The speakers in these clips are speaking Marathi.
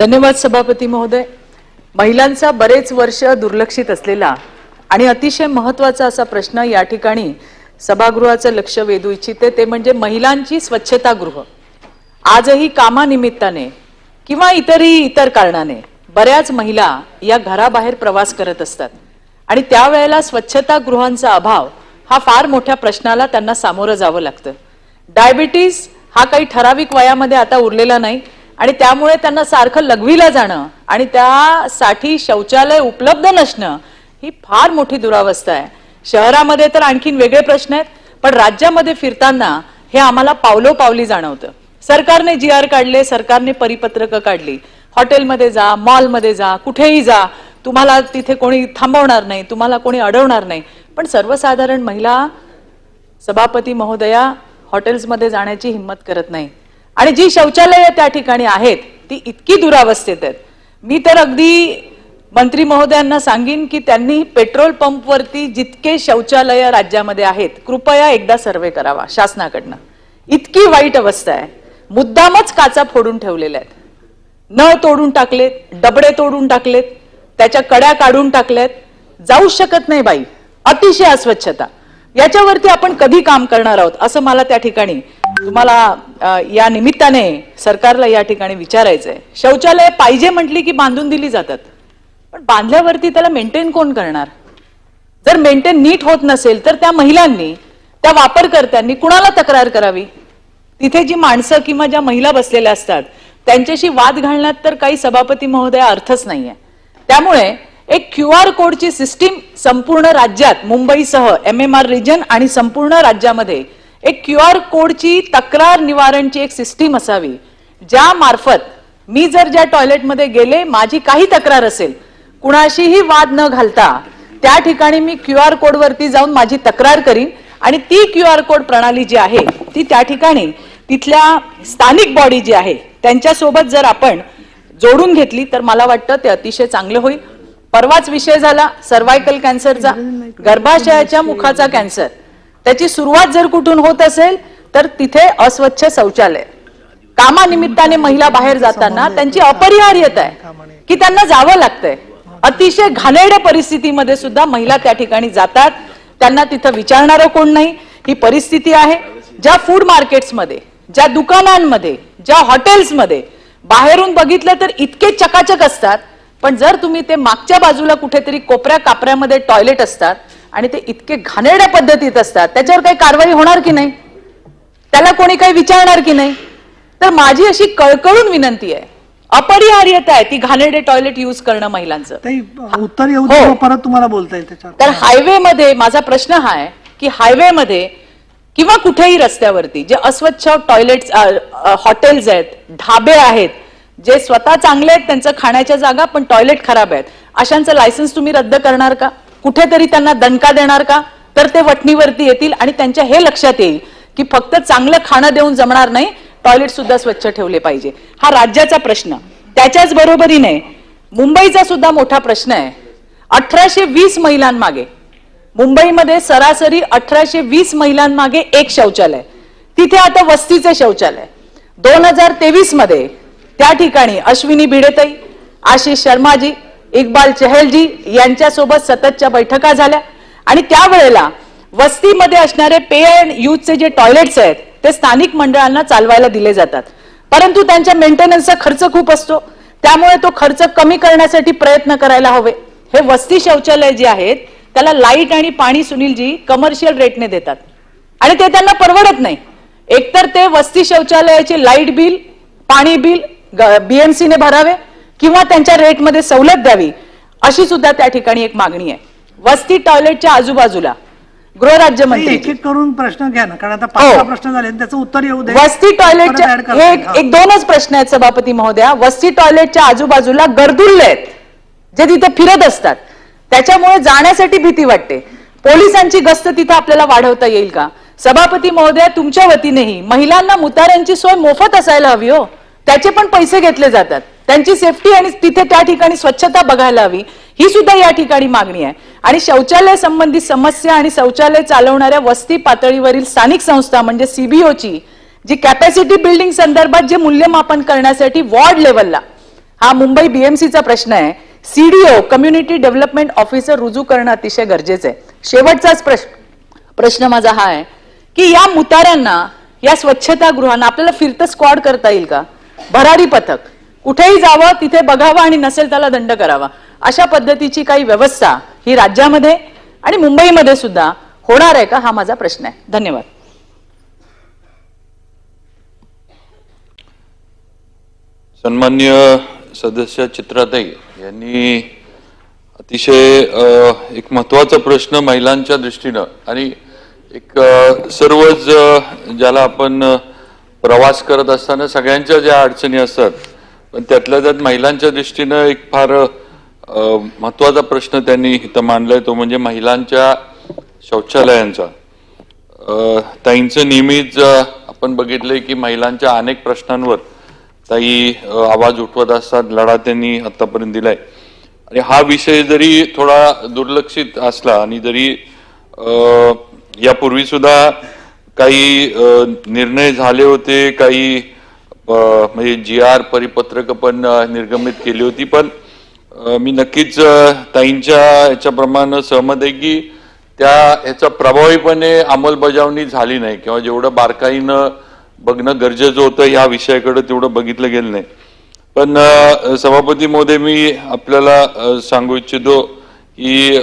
धन्यवाद सभापती महोदय. महिलांचा बरेच वर्ष दुर्लक्षित असलेला आणि अतिशय महत्त्वाचा असा प्रश्न या ठिकाणी सभागृहाचं लक्ष वेधू इच्छिते ते म्हणजे महिलांची स्वच्छतागृह आजही कामानिमित्ताने किंवा इतरही इतर कारणाने बऱ्याच महिला या घराबाहेर प्रवास करत असतात. आणि त्यावेळेला स्वच्छतागृहांचा अभाव हा फार मोठ्या प्रश्नाला त्यांना सामोरं जावं लागतं. डायबिटीस हा काही ठराविक वयामध्ये आता उरलेला नाही आणि त्यामुळे त्यांना सारखं लघवीला जाणं आणि त्यासाठी शौचालय उपलब्ध नसणं ही फार मोठी दुरावस्था आहे. शहरामध्ये तर आणखीन वेगळे प्रश्न आहेत पण राज्यामध्ये फिरताना हे आम्हाला पावलोपावली जाणवतं. सरकारने जी आर काढले सरकारने परिपत्रकं काढली. हॉटेलमध्ये जा मॉलमध्ये जा कुठेही जा तुम्हाला तिथे कोणी थांबवणार नाही तुम्हाला कोणी अडवणार नाही. पण सर्वसाधारण महिला सभापती महोदया हॉटेल्समध्ये जाण्याची हिंमत करत नाही आणि जी शौचालयं त्या ठिकाणी आहेत ती इतकी दुरावस्थेत आहेत. मी तर अगदी मंत्री महोदयांना सांगेन की त्यांनी पेट्रोल पंपवरती जितके शौचालय राज्यामध्ये आहेत कृपया एकदा सर्वे करावा शासनाकडनं. इतकी वाईट अवस्था आहे. मुद्दामच काचा फोडून ठेवलेल्या आहेत. नळ तोडून टाकलेत डबडे तोडून टाकलेत त्याच्या कड्या काढून टाकल्यात. जाऊ शकत नाही बाई अतिशय अस्वच्छता. याच्यावरती आपण कधी काम करणार आहोत असं मला त्या ठिकाणी तुम्हाला या निमित्ताने सरकारला या ठिकाणी विचारायचंय. शौचालय पाहिजे म्हटली की बांधून दिली जातात. पण बांधल्यावरती त्याला मेंटेन कोण करणार? जर मेंटेन नीट होत नसेल तर त्या महिलांनी त्या वापरकर्त्यांनी कुणाला तक्रार करावी? तिथे जी माणसं किंवा ज्या महिला बसलेल्या असतात त्यांच्याशी वाद घालण्यात तर काही सभापती महोदया अर्थच नाहीये. त्यामुळे एक क्यू आर कोडची सिस्टीम संपूर्ण राज्यात मुंबईसह एम एम आर रिजन आणि संपूर्ण राज्यामध्ये एक क्यू आर कोडची तक्रार निवारणची एक सिस्टीम असावी ज्या मार्फत मी जर ज्या टॉयलेटमध्ये गेले माझी काही तक्रार असेल कुणाशीही वाद न घालता त्या ठिकाणी मी क्यू आर कोडवरती जाऊन माझी तक्रार करीन आणि ती क्यू आर कोड प्रणाली जी आहे ती त्या ठिकाणी तिथल्या स्थानिक बॉडी जी आहे त्यांच्यासोबत जर आपण जोडून घेतली तर मला वाटतं ते अतिशय चांगलं होईल. परवाच विषय झाला सर्वायकल कॅन्सरचा गर्भाशयाच्या मुखाचा कॅन्सर. त्याची सुरुवात जर कुठून होत असेल तर तिथे अस्वच्छ शौचालय. कामानिमित्ताने महिला बाहेर जाताना त्यांची अपरिहार्यता आहे. की त्यांना जावं लागतंय. अतिशय घाणेरड्या परिस्थितीमध्ये सुद्धा महिला त्या ठिकाणी जातात. त्यांना तिथं विचारणारं कोण नाही. ही परिस्थिती आहे. ज्या फूड मार्केट्समध्ये ज्या दुकानांमध्ये ज्या हॉटेल्समध्ये बाहेरून बघितलं तर इतके चकाचक असतात. पण जर तुम्ही ते मागच्या बाजूला कुठेतरी कोपऱ्या कापऱ्यामध्ये टॉयलेट असतात आणि ते इतके घाणेरड्या पद्धतीत असतात. त्याच्यावर काही कारवाई होणार की नाही? त्याला कोणी काही विचारणार की नाही? तर माझी अशी कळकळून विनंती आहे. अपरिहार्यता आहे ती घाणेरडे टॉयलेट युज करणं महिलांचं. उत्तर येऊ हो. परत तुम्हाला बोलता येईल तर हायवेमध्ये माझा प्रश्न हा आहे की हायवेमध्ये किंवा कुठेही रस्त्यावरती जे अस्वच्छ टॉयलेट हॉटेल्स आहेत ढाबे आहेत जे स्वतः चांगले आहेत त्यांचं खाण्याच्या जागा पण टॉयलेट खराब आहेत अशांचं लायसन्स तुम्ही रद्द करणार का? कुठेतरी त्यांना दणका देणार का? तर ते वटणीवरती येतील आणि त्यांच्या हे लक्षात येईल की फक्त चांगलं खाणं देऊन जमणार नाही टॉयलेट सुद्धा स्वच्छ ठेवले पाहिजे. हा राज्याचा प्रश्न. त्याच्याच बरोबरीने मुंबईचा सुद्धा मोठा प्रश्न आहे. अठराशे वीस महिलांमागे मुंबईमध्ये सरासरी अठराशे वीस महिलांमागे एक शौचालय. तिथे आता वस्तीचे शौचालय. दोन हजार तेवीसमध्ये त्या ठिकाणी अश्विनी भिडेताई आशिष शर्माजी इक्बाल चहलजी यांच्यासोबत सततच्या बैठका झाल्या. आणि त्यावेळेला वस्तीमध्ये असणारे पे अँड यूजचे जे टॉयलेट्स आहेत ते स्थानिक मंडळांना चालवायला दिले जातात. परंतु त्यांच्या मेंटेनन्सचा खर्च खूप असतो. त्यामुळे तो खर्च कमी करण्यासाठी प्रयत्न करायला हवे. हे वस्ती शौचालय जे आहेत त्याला लाइट आणि पाणी सुनीलजी कमर्शियल रेटने देतात. आणि ते त्यांना परवडत नाही. एकतर ते वस्ती शौचालयाचे लाइट बिल पाणी बिल बीएमसीने भरावे किंवा त्यांच्या रेटमध्ये सवलत द्यावी अशी सुद्धा त्या ठिकाणी एक मागणी आहे. वस्ती टॉयलेटच्या आजूबाजूला गृहराज्यमंत्री एक एक करून प्रश्न घ्या ना कारण आता पाच हो. प्रश्न झाले त्याचं उत्तर येऊ दे. वस्ती टॉयलेटच्या. एक दोनच प्रश्न आहेत सभापती महोदया. वस्ती टॉयलेटच्या आजूबाजूला गर्दुल्ले आहेत जे तिथे फिरत असतात. त्याच्यामुळे जाण्यासाठी भीती वाटते. पोलिसांची गस्त तिथे आपल्याला वाढवता येईल का? सभापती महोदया तुमच्या वतीनेही महिलांना मुताऱ्यांची सोय मोफत असायला हवी हो. त्याचे पण पैसे घेतले जातात. त्यांची सेफ्टी आणि तिथे त्या ठिकाणी स्वच्छता बघायला हवी. ही सुद्धा या ठिकाणी मागणी आहे. आणि शौचालय संबंधित समस्या आणि शौचालय चालवणाऱ्या वस्ती पातळीवरील स्थानिक संस्था म्हणजे सीबीओची जी कॅपॅसिटी बिल्डिंग संदर्भात जे मूल्यमापन करण्यासाठी वॉर्ड लेवलला हा मुंबई बीएमसीचा प्रश्न आहे. सीडीओ कम्युनिटी डेव्हलपमेंट ऑफिसर रुजू करणं अतिशय गरजेचं आहे. शेवटचाच प्रश्न प्रश्न माझा हा आहे की या मुताऱ्यांना या स्वच्छतागृहांना आपल्याला फिरतं स्क्वॉड करता येईल का? भरारी पथक. कुठेही जावं तिथे बघावं आणि नसेल त्याला दंड करावा. अशा पद्धतीची काही व्यवस्था ही राज्यामध्ये आणि मुंबईमध्ये सुद्धा होणार आहे का हा माझा प्रश्न आहे. धन्यवाद. सन्मान्य सदस्य चित्राताई यांनी अतिशय एक महत्त्वाचा प्रश्न महिलांच्या दृष्टीनं आणि एक सर्वच ज्याला आपण प्रवास करत असताना सगळ्यांच्या ज्या अडचणी असतात पण त्यातल्या त्यात महिलांच्या दृष्टीनं एक फार महत्त्वाचा प्रश्न त्यांनी इथं मांडलाय तो म्हणजे महिलांच्या शौचालयांचा. ताईंचं नेहमीच आपण बघितलंय की महिलांच्या अनेक प्रश्नांवर ताई आवाज उठवत असतात लढा त्यांनी आतापर्यंत दिलाय. आणि हा विषय जरी थोडा दुर्लक्षित असला आणि जरी यापूर्वी सुद्धा काही निर्णय झाले होते काही म्हणजे जी आर परिपत्रक पण निर्गमित केली होती पण मी नक्कीच ताईंच्या याच्याप्रमाणे सहमत आहे की त्या ह्याचा प्रभावीपणे अंमलबजावणी झाली नाही किंवा जेवढं बारकाईनं बघणं गरजेचं होतं या विषयाकडे तेवढं बघितलं गेलं नाही. पण सभापती मोदे मी आपल्याला सांगू इच्छितो की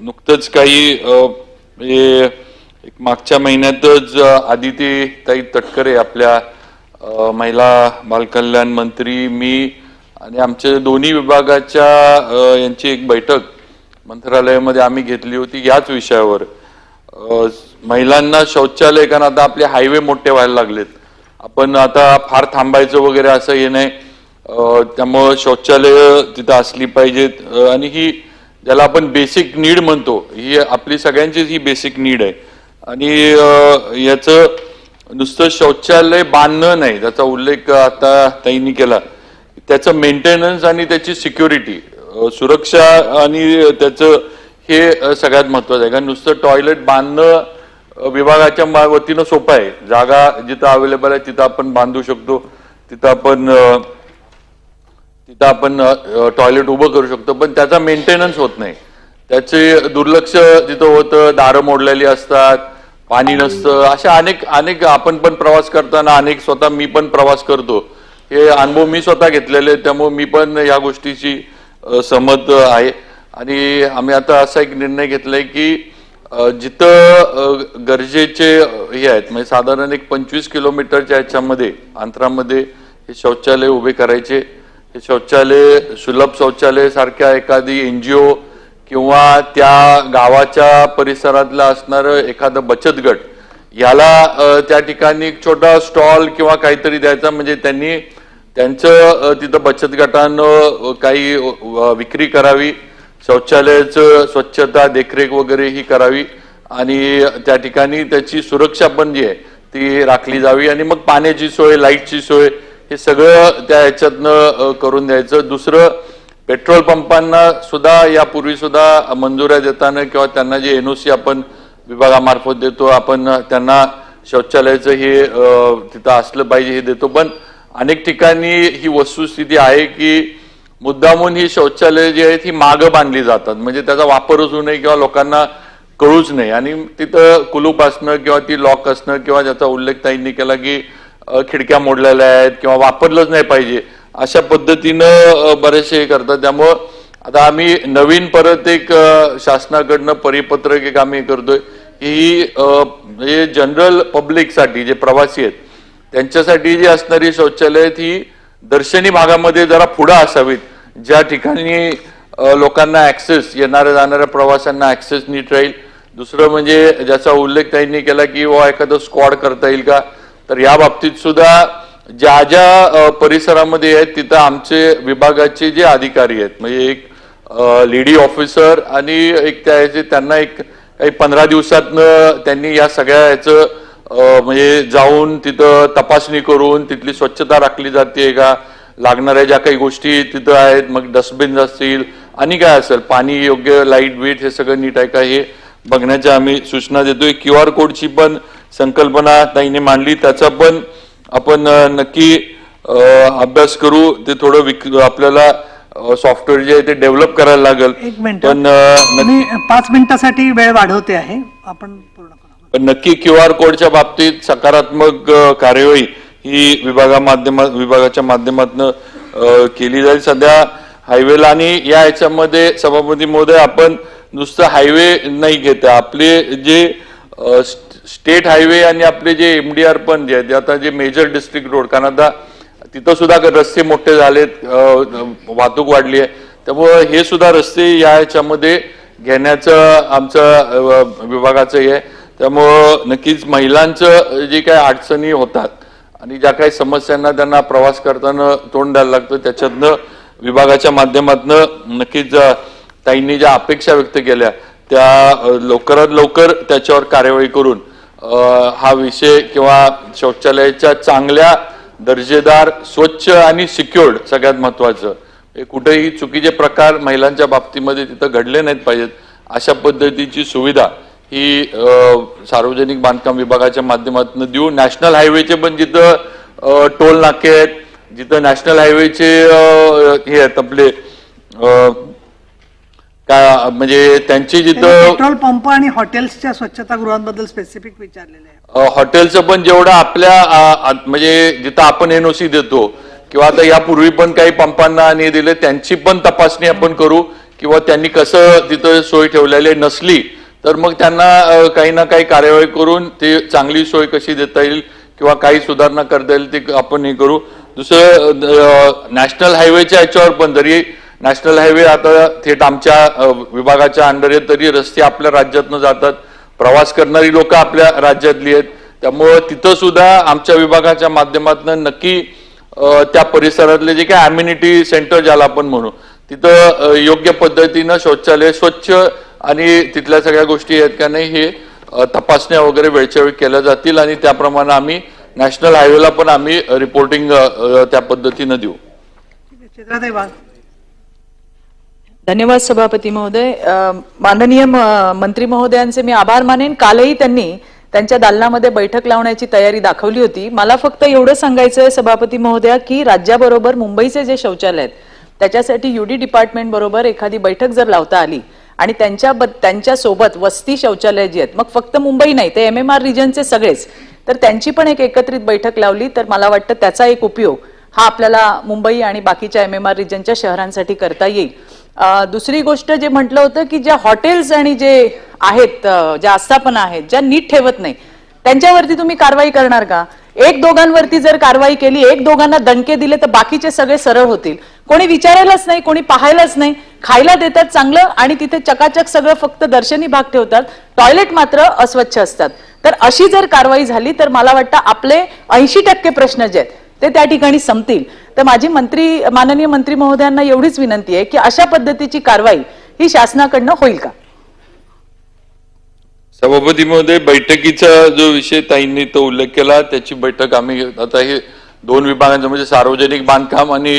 नुकतंच काही म्हणजे मागच्या महिन्यातच आदिती ताई तटकरे आपल्या महिला बालकल्याण मंत्री मी आणि आमच्या दोन्ही विभागाच्या यांची एक बैठक मंत्रालयामध्ये आम्ही घेतली होती याच विषयावर. महिलांना शौचालय कारण आता आपले हायवे मोठे व्हायला लागलेत. आपण आता फार थांबायचं वगैरे असं हे नाही. त्यामुळं शौचालय तिथं असली पाहिजेत. आणि ही ज्याला आपण बेसिक नीड म्हणतो ही आपली सगळ्यांचीच ही बेसिक नीड आहे. आणि याचं नुसतं शौचालय बांधणं नाही. त्याचा उल्लेख आता ताईंनी केला. त्याचं मेंटेनन्स आणि त्याची सिक्युरिटी सुरक्षा आणि त्याचं हे सगळ्यात महत्वाचं आहे. कारण नुसतं टॉयलेट बांधणं विभागाच्या वतीनं सोपं आहे. जागा जिथं अवेलेबल आहे तिथं आपण बांधू शकतो. तिथं आपण तिथं आपण टॉयलेट उभं करू शकतो. पण त्याचा मेंटेनन्स होत नाही. त्याचे दुर्लक्ष तिथं होतं दारं मोडलेली असतात पाणी नसतं. अशा अनेक अनेक आपण पण प्रवास करताना अनेक स्वतः मी पण प्रवास करतो. हे अनुभव मी स्वतः घेतलेले त्यामुळे मी पण या गोष्टीची अ, सहमत आहे. आणि आम्ही आता असा एक निर्णय घेतलाय की जिथं गरजेचे हे आहेत म्हणजे साधारण एक पंचवीस किलोमीटरच्या ह्याच्यामध्ये अंतरामध्ये हे शौचालय उभे करायचे. हे शौचालय सुलभ शौचालय सारख्या एखादी ओ किंवा त्या गावाच्या परिसरातला असणारं एखादं बचत गट याला त्या ठिकाणी एक छोटा स्टॉल किंवा काहीतरी द्यायचा म्हणजे त्यांनी त्यांचं तिथं बचत गटानं काही विक्री करावी शौचालयाचं स्वच्छता देखरेख वगैरे ही करावी आणि त्या ठिकाणी त्याची सुरक्षा पण जी आहे ती राखली जावी आणि मग पाण्याची सोय लाईटची सोय हे सगळं त्या ह्याच्यातनं करून द्यायचं. दुसरं पेट्रोल पंपांना सुद्धा यापूर्वी सुद्धा मंजुऱ्या देताना किंवा त्यांना जे एनओसी आपण विभागामार्फत देतो आपण त्यांना शौचालयाचं हे तिथं असलं पाहिजे हे देतो. पण अनेक ठिकाणी ही वस्तुस्थिती आहे की मुद्दामून ही शौचालय जी आहेत ही मागं बांधली जातात. म्हणजे त्याचा वापरच होऊ नये किंवा लोकांना कळूच नाही आणि तिथं कुलूप असणं किंवा ती लॉक असणं किंवा ज्याचा उल्लेख ताईंनी केला की खिडक्या मोडलेल्या आहेत किंवा वापरलंच नाही पाहिजे अशा पद्धतीनं बरेचसे हे करतात. त्यामुळं आता आम्ही नवीन परत एक शासनाकडनं परिपत्रक एक आम्ही करतोय ही म्हणजे जनरल पब्लिकसाठी जे प्रवासी आहेत त्यांच्यासाठी जी असणारी शौचालय ही दर्शनी भागामध्ये जरा पुढं असावीत. ज्या ठिकाणी लोकांना ऍक्सेस येणाऱ्या जाणाऱ्या प्रवाशांना ऍक्सेस नीट राहील. दुसरं म्हणजे ज्याचा उल्लेख त्यांनी केला की वा एखादं स्क्वॉड करता येईल का? तर या बाबतीत सुद्धा ज्या ज्या परिसरामध्ये आहेत तिथं आमचे विभागाचे जे अधिकारी आहेत म्हणजे एक लेडी ऑफिसर आणि एक त्याचे त्यांना एक काही पंधरा दिवसातनं त्यांनी या सगळ्या ह्याचं म्हणजे जाऊन तिथं तपासणी करून तिथली स्वच्छता राखली जाते का? लागणाऱ्या ज्या काही गोष्टी तिथं आहेत मग डस्टबिन असतील आणि काय असेल पाणी योग्य लाइट बीट हे सगळं नीट आहे का हे बघण्याच्या आम्ही सूचना देतोय. क्यू आर कोडची पण संकल्पना ताईने मांडली त्याचा पण आपण नक्की अभ्यास करू ते थोडं विक आपल्याला सॉफ्टवेअर जे आहे ते डेव्हलप करायला लागेल. एक मिनिट. पण मी पाच मिनिटासाठी वेळ वाढवते आहे. आपण पूर्ण करा. पण नक्की क्यू आर कोडच्या बाबतीत सकारात्मक अ, कार्यवाही ही विभागा माध्यमा विभागाच्या माध्यमातून केली जाईल. सध्या हायवेला आणि या ह्याच्यामध्ये सभापती महोदय आपण नुसतं हायवे नाही घेत. आपले जे अ, स्टेट हायवे आणि आपले जे एम डी आर पण जे आहेत आता जे मेजर डिस्ट्रिक्ट रोड कारण आता तिथं सुद्धा रस्ते मोठे झालेत वाहतूक वाढली आहे. त्यामुळं हे सुद्धा रस्ते या ह्याच्यामध्ये घेण्याचं आमचं विभागाचं हे आहे. त्यामुळं नक्कीच महिलांचं जे काही अडचणी होतात आणि ज्या काही समस्यांना त्यांना प्रवास करताना तोंड द्यायला लागतं त्याच्यातनं विभागाच्या माध्यमातून नक्कीच ताईंनी ज्या अपेक्षा व्यक्त केल्या त्या लवकरात लवकर त्याच्यावर कार्यवाही करून हा विषय किंवा शौचालयाच्या चांगल्या दर्जेदार स्वच्छ आणि सिक्युर्ड सगळ्यात महत्वाचं हे कुठेही चुकीचे प्रकार महिलांच्या बाबतीमध्ये तिथं घडले नाहीत पाहिजेत. अशा पद्धतीची सुविधा ही सार्वजनिक बांधकाम विभागाच्या माध्यमातून देऊ नॅशनल हायवेचे पण जिथं टोल नाके आहेत जिथं नॅशनल हायवेचे हे आहेत आपले काय म्हणजे त्यांची जिथं पेट्रोल पंप आणि हॉटेल्सच्या स्वच्छतागृहांबद्दल स्पेसिफिक विचारलेले आहे. हॉटेलचं पण जेवढं आपल्या अ, म्हणजे जिथं आपण एनओसी देतो किंवा आता यापूर्वी पण काही पंपांना आणि दिले त्यांची पण तपासणी आपण करू किंवा त्यांनी कसं तिथं सोय ठेवलेली नसली तर मग त्यांना अ, काही ना काही कार्यवाही करून ते चांगली सोय कशी देता येईल किंवा काही सुधारणा करता येईल ते आपण हे करू. दुसरं नॅशनल हायवेच्या याच्यावर पण जरी नॅशनल हायवे आता थेट आमच्या विभागाच्या अंडर आहे तरी रस्ते आपल्या राज्यातनं जातात. प्रवास करणारी लोक आपल्या राज्यातली आहेत. त्यामुळं तिथं सुद्धा आमच्या विभागाच्या माध्यमातून नक्की त्या परिसरातले जे काही अम्युनिटी सेंटर ज्याला आपण म्हणू तिथं योग्य पद्धतीनं शौचालय स्वच्छ आणि तिथल्या सगळ्या गोष्टी आहेत का नाही हे तपासण्या वगैरे वेळच्या वेळी केल्या जातील आणि त्याप्रमाणे आम्ही नॅशनल हायवेला पण आम्ही रिपोर्टिंग त्या पद्धतीनं देऊ. धन्यवाद सभापती महोदय. माननीय मंत्री महोदयांचे मी आभार मानेन. कालही त्यांनी त्यांच्या दालनामध्ये बैठक लावण्याची तयारी दाखवली होती. मला फक्त एवढं सांगायचं आहे सभापती महोदया की राज्याबरोबर मुंबईचे जे शौचालय आहेत त्याच्यासाठी युडी डिपार्टमेंट बरोबर एखादी बैठक जर लावता आली आणि त्यांच्या त्यांच्यासोबत वस्ती शौचालय जी आहेत मग फक्त मुंबई नाही ते एम एम आर रिजनचे सगळेच तर त्यांची पण एक एकत्रित बैठक लावली तर मला वाटतं त्याचा एक उपयोग हा आपल्याला मुंबई आणि बाकीच्या एम एम आर रिजनच्या शहरांसाठी करता येईल. दुसरी गोष्ट जे म्हटलं होतं की ज्या हॉटेल्स आणि जे आहेत ज्या आस्थापना आहेत ज्या नीट ठेवत नाही त्यांच्यावरती तुम्ही कारवाई करणार का? एक दोघांवरती जर कारवाई केली एक दोघांना दणके दिले तर बाकीचे सगळे सरळ होतील. कोणी विचारायलाच नाही कोणी पाहायलाच नाही. खायला देतात चांगलं आणि तिथे चकाचक सगळं फक्त दर्शनी भाग ठेवतात. टॉयलेट मात्र अस्वच्छ असतात. तर अशी जर कारवाई झाली तर मला वाटतं आपले ऐंशी टक्के प्रश्न जे आहेत ते त्या ठिकाणी संपतील. तर माझी मंत्री माननीय मंत्री महोदयांना एवढीच विनंती आहे की अशा पद्धतीची कारवाई ही शासनाकडनं होईल का? सभापती महोदय बैठकीचा जो विषय ताईंनी तो उल्लेख केला त्याची बैठक आम्ही आता हे दोन विभागांचं म्हणजे सार्वजनिक बांधकाम आणि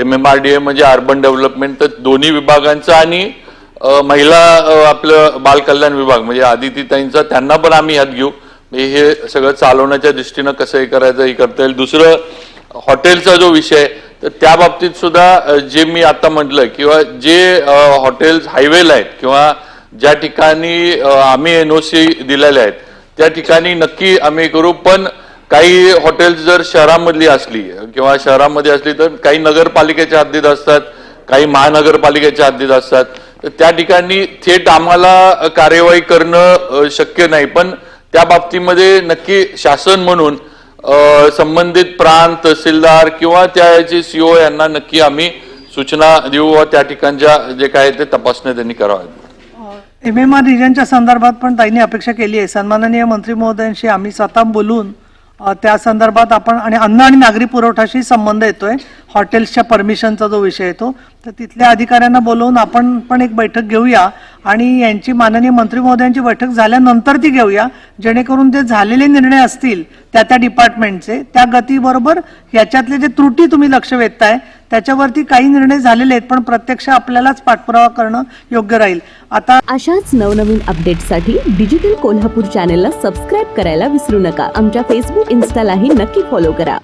M M R D A म्हणजे अर्बन डेव्हलपमेंट तर दोन्ही विभागांचा आणि महिला आपलं बाल कल्याण विभाग म्हणजे आदिती ताईंचा त्यांना पण आम्ही यात घेऊ. हे सगळं चालवण्याच्या दृष्टीनं कसं हे करायचं हे करता येईल. दुसरं हॉटेलचा जो विषय आहे, तर त्या बाबतीत सुद्धा जे मी आता म्हटलं किंवा जे हॉटेल्स हायवेला आहेत किंवा ज्या ठिकाणी आम्ही एन ओ सी दिलेल्या आहेत त्या ठिकाणी नक्की आम्ही करू. पण काही हॉटेल्स जर शहरामधली असली किंवा शहरामध्ये असली तर काही नगरपालिकेच्या हद्दीत असतात काही महानगरपालिकेच्या हद्दीत असतात तर त्या ठिकाणी थेट आम्हाला कार्यवाही करणं शक्य नाही. पण त्या बाबतीमध्ये नक्की शासन म्हणून संबंधित प्रांत तहसीलदार किंवा त्याचे सीओ यांना नक्की आम्ही सूचना देऊ व त्या ठिकाणच्या जे काय ते तपासण्या त्यांनी कराव्यात. एम एम आर रिजनच्या संदर्भात पण ताईंनी अपेक्षा केली आहे. सन्माननीय मंत्री महोदयांशी आम्ही स्वतः बोलून त्या संदर्भात आपण आणि अन्न आणि नागरी पुरवठाशी संबंध येतोय. हॉटेल्सच्या परमिशनचा जो विषय येतो तर तिथल्या अधिकाऱ्यांना बोलवून आपण पण एक बैठक घेऊया. आणि यांची माननीय मंत्री महोदयांची बैठक झाल्यानंतर ती घेऊया. जेणेकरून जे झालेले निर्णय असतील त्या त्या डिपार्टमेंटचे त्या गतीबरोबर याच्यातले जे त्रुटी तुम्ही लक्ष वेधताय त्याच्यावरती काही निर्णय झालेले आहेत पण प्रत्यक्ष आपल्यालाच पाठपुरावा करणं योग्य राहील. आता अशाच नवनवीन अपडेटसाठी डिजिटल कोल्हापूर चॅनेलला सबस्क्राईब करायला विसरू नका. आमच्या फेसबुक इन्स्टालाही नक्की फॉलो करा.